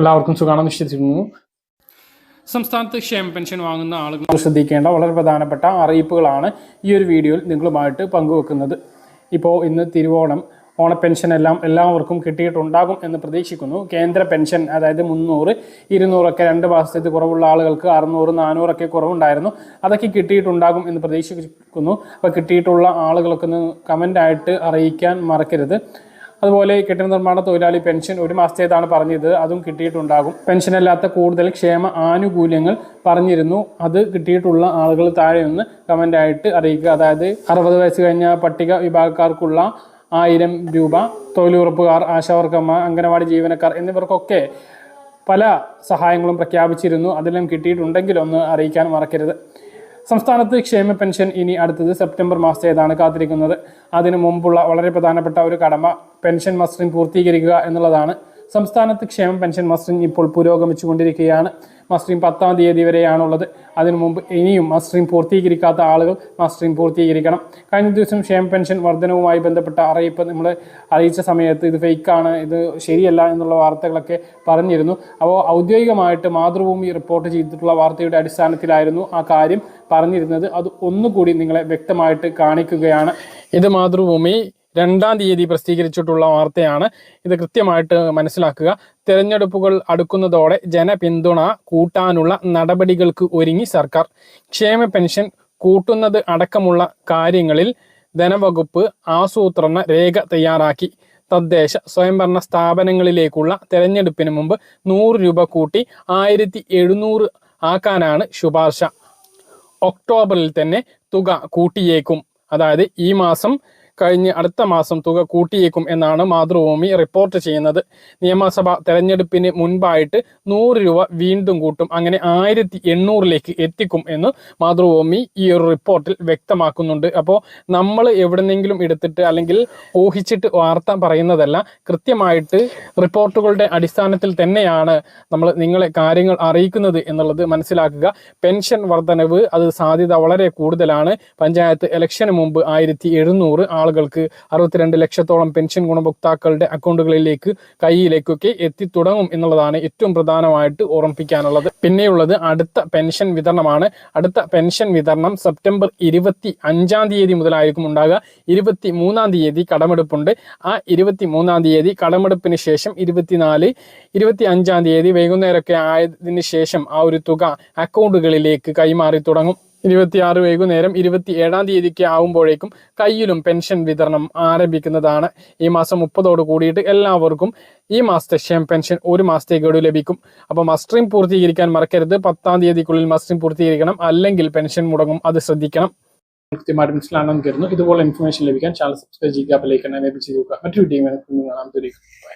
എല്ലാവർക്കും സുഖമാണ് വിശ്വസിക്കുന്നു. സംസ്ഥാനത്ത് ക്ഷേമ പെൻഷൻ വാങ്ങുന്ന ആളുകൾ ശ്രദ്ധിക്കേണ്ട വളരെ പ്രധാനപ്പെട്ട അറിയിപ്പുകളാണ് ഈ ഒരു വീഡിയോയിൽ നിങ്ങളുമായിട്ട് പങ്കുവെക്കുന്നത്. ഇപ്പോൾ ഇന്ന് തിരുവോണം ഓണ പെൻഷൻ എല്ലാം എല്ലാവർക്കും കിട്ടിയിട്ടുണ്ടാകും എന്ന് പ്രതീക്ഷിക്കുന്നു. കേന്ദ്ര പെൻഷൻ അതായത് മുന്നൂറ് ഇരുന്നൂറൊക്കെ രണ്ട് മാസത്തേക്ക് കുറവുള്ള ആളുകൾക്ക് അറുന്നൂറ് നാനൂറൊക്കെ കുറവുണ്ടായിരുന്നു. അതൊക്കെ കിട്ടിയിട്ടുണ്ടാകും എന്ന് പ്രതീക്ഷിക്കുന്നു. അപ്പോൾ കിട്ടിയിട്ടുള്ള ആളുകൾക്ക് ഒന്ന് കമന്റായിട്ട് അറിയിക്കാൻ മറക്കരുത്. അതുപോലെ കെട്ടിട നിർമ്മാണ തൊഴിലാളി പെൻഷൻ ഒരു മാസത്തേതാണ് പറഞ്ഞത്. അതും കിട്ടിയിട്ടുണ്ടാകും. പെൻഷനല്ലാത്ത കൂടുതൽ ക്ഷേമ ആനുകൂല്യങ്ങൾ പറഞ്ഞിരുന്നു. അത് കിട്ടിയിട്ടുള്ള ആളുകൾ താഴെ ഒന്ന് കമന്റായിട്ട് അറിയിക്കുക. അതായത് അറുപത് വയസ്സ് കഴിഞ്ഞ പട്ടിക വിഭാഗക്കാർക്കുള്ള ആയിരം രൂപ തൊഴിലുറപ്പുകാർ ആശാവർക്കന്മാർ അംഗനവാടി ജീവനക്കാർ എന്നിവർക്കൊക്കെ പല സഹായങ്ങളും പ്രഖ്യാപിച്ചിരുന്നു. അതെല്ലാം കിട്ടിയിട്ടുണ്ടെങ്കിൽ ഒന്ന് അറിയിക്കാൻ മറക്കരുത്. സംസ്ഥാനത്ത് ക്ഷേമ പെൻഷൻ ഇനി അടുത്തത് സെപ്റ്റംബർ മാസത്തേതാണ് കാത്തിരിക്കുന്നത്. അതിനു മുമ്പുള്ള വളരെ പ്രധാനപ്പെട്ട ഒരു കടമ പെൻഷൻ മസ്റ്ററിംഗ് പൂർത്തീകരിക്കുക എന്നുള്ളതാണ്. സംസ്ഥാനത്ത് ക്ഷേമ പെൻഷൻ മസ്റ്ററിംഗ് ഇപ്പോൾ പുരോഗമിച്ചുകൊണ്ടിരിക്കുകയാണ്. മസ്റ്ററിംഗ് പത്താം തീയതി വരെയാണുള്ളത്. അതിനു മുമ്പ് ഇനിയും മസ്റ്ററിംഗ് പൂർത്തീകരിക്കാത്ത ആളുകൾ മസ്റ്ററിംഗ് പൂർത്തീകരിക്കണം. കഴിഞ്ഞ ദിവസം ക്ഷേമ പെൻഷൻ വർധനവുമായി ബന്ധപ്പെട്ട അറിയിപ്പ് നമ്മൾ അറിയിച്ച സമയത്ത് ഇത് ഫേക്കാണ് ഇത് ശരിയല്ല എന്നുള്ള വാർത്തകളൊക്കെ പറഞ്ഞിരുന്നു. അപ്പോൾ ഔദ്യോഗികമായിട്ട് മാതൃഭൂമി റിപ്പോർട്ട് ചെയ്തിട്ടുള്ള വാർത്തയുടെ അടിസ്ഥാനത്തിലായിരുന്നു ആ കാര്യം പറഞ്ഞിരുന്നത്. അത് ഒന്നുകൂടി നിങ്ങളെ വ്യക്തമായിട്ട് കാണിക്കുകയാണ്. ഇത് മാതൃഭൂമി രണ്ടാം തീയതി പ്രസിദ്ധീകരിച്ചിട്ടുള്ള വാർത്തയാണ് ഇത് കൃത്യമായിട്ട് മനസ്സിലാക്കുക. തെരഞ്ഞെടുപ്പുകൾ അടുക്കുന്നതോടെ ജനപിന്തുണ കൂട്ടാനുള്ള നടപടികൾക്ക് ഒരുങ്ങി സർക്കാർ. ക്ഷേമ പെൻഷൻ കൂട്ടുന്നത് അടക്കമുള്ള കാര്യങ്ങളിൽ ധനവകുപ്പ് ആസൂത്രണ രേഖ തയ്യാറാക്കി. തദ്ദേശ സ്വയംഭരണ സ്ഥാപനങ്ങളിലേക്കുള്ള തെരഞ്ഞെടുപ്പിന് മുമ്പ് നൂറ് രൂപ കൂട്ടി ആയിരത്തി എഴുന്നൂറ് ആക്കാനാണ് ശുപാർശ. ഒക്ടോബറിൽ തന്നെ തുക കൂട്ടിയേക്കും. അതായത് ഈ മാസം കഴിഞ്ഞ് അടുത്ത മാസം തുക കൂട്ടിയേക്കും എന്നാണ് മാതൃഭൂമി റിപ്പോർട്ട് ചെയ്യുന്നത്. നിയമസഭ തെരഞ്ഞെടുപ്പിന് മുൻപായിട്ട് നൂറ് രൂപ വീണ്ടും കൂട്ടും. അങ്ങനെ ആയിരത്തി എണ്ണൂറിലേക്ക് എത്തിക്കും എന്ന് മാതൃഭൂമി ഈ ഒരു റിപ്പോർട്ടിൽ വ്യക്തമാക്കുന്നുണ്ട്. അപ്പോൾ നമ്മൾ എവിടെന്നെങ്കിലും എടുത്തിട്ട് അല്ലെങ്കിൽ ഊഹിച്ചിട്ട് വാർത്ത പറയുന്നതല്ല കൃത്യമായിട്ട് റിപ്പോർട്ടുകളുടെ അടിസ്ഥാനത്തിൽ തന്നെയാണ് നമ്മൾ നിങ്ങളെ കാര്യങ്ങൾ അറിയിക്കുന്നത് എന്നുള്ളത് മനസ്സിലാക്കുക. പെൻഷൻ വർധനവ് അത് സാധ്യത വളരെ കൂടുതലാണ്. പഞ്ചായത്ത് ഇലക്ഷന് മുമ്പ് ആയിരത്തി എഴുന്നൂറ് ആളുകൾക്ക് അറുപത്തിരണ്ട് ലക്ഷത്തോളം പെൻഷൻ ഗുണഭോക്താക്കളുടെ അക്കൗണ്ടുകളിലേക്ക് കൈയിലേക്കൊക്കെ എത്തിത്തുടങ്ങും എന്നുള്ളതാണ് ഏറ്റവും പ്രധാനമായിട്ട് ഓർമ്മിപ്പിക്കാനുള്ളത്. പിന്നെയുള്ളത് അടുത്ത പെൻഷൻ വിതരണമാണ്. അടുത്ത പെൻഷൻ വിതരണം സെപ്റ്റംബർ ഇരുപത്തി അഞ്ചാം തീയതി മുതലായിരിക്കും ഉണ്ടാകുക. ഇരുപത്തി മൂന്നാം തീയതി കടമെടുപ്പുണ്ട്. ആ ഇരുപത്തി മൂന്നാം തീയതി കടമെടുപ്പിന് ശേഷം ഇരുപത്തിനാല് ഇരുപത്തി അഞ്ചാം തീയതി വൈകുന്നേരമൊക്കെ ആയതിനു ശേഷം ആ ഒരു തുക അക്കൗണ്ടുകളിലേക്ക് കൈമാറി തുടങ്ങും. ഇരുപത്തിയാറ് വൈകുന്നേരം ഇരുപത്തി ഏഴാം തീയതിക്ക് ആവുമ്പോഴേക്കും കയ്യിലും പെൻഷൻ വിതരണം ആരംഭിക്കുന്നതാണ്. ഈ മാസം മുപ്പതോട് കൂടിയിട്ട് എല്ലാവർക്കും ഈ മാസത്തെ ക്ഷേമ പെൻഷൻ ഒരു മാസത്തെ ഗഡു ലഭിക്കും. അപ്പോൾ മസ്റ്ററിംഗ് പൂർത്തീകരിക്കാൻ മറക്കരുത്. പത്താം തീയതിക്കുള്ളിൽ മസ്റ്ററിംഗ് പൂർത്തീകരിക്കണം. അല്ലെങ്കിൽ പെൻഷൻ മുടങ്ങും. അത് ശ്രദ്ധിക്കണം. കൃത്യമായിട്ട് മനസ്സിലാണെന്ന് കരുതുന്നു. ഇതുപോലെ ഇൻഫർമേഷൻ ലഭിക്കാൻ ചാനൽ സബ്സ്ക്രൈബ് ചെയ്യുക ബെലൈക്കൺ എനേബിൾ ചെയ്യുക. മറ്റൊരു വീഡിയോ കാണാം.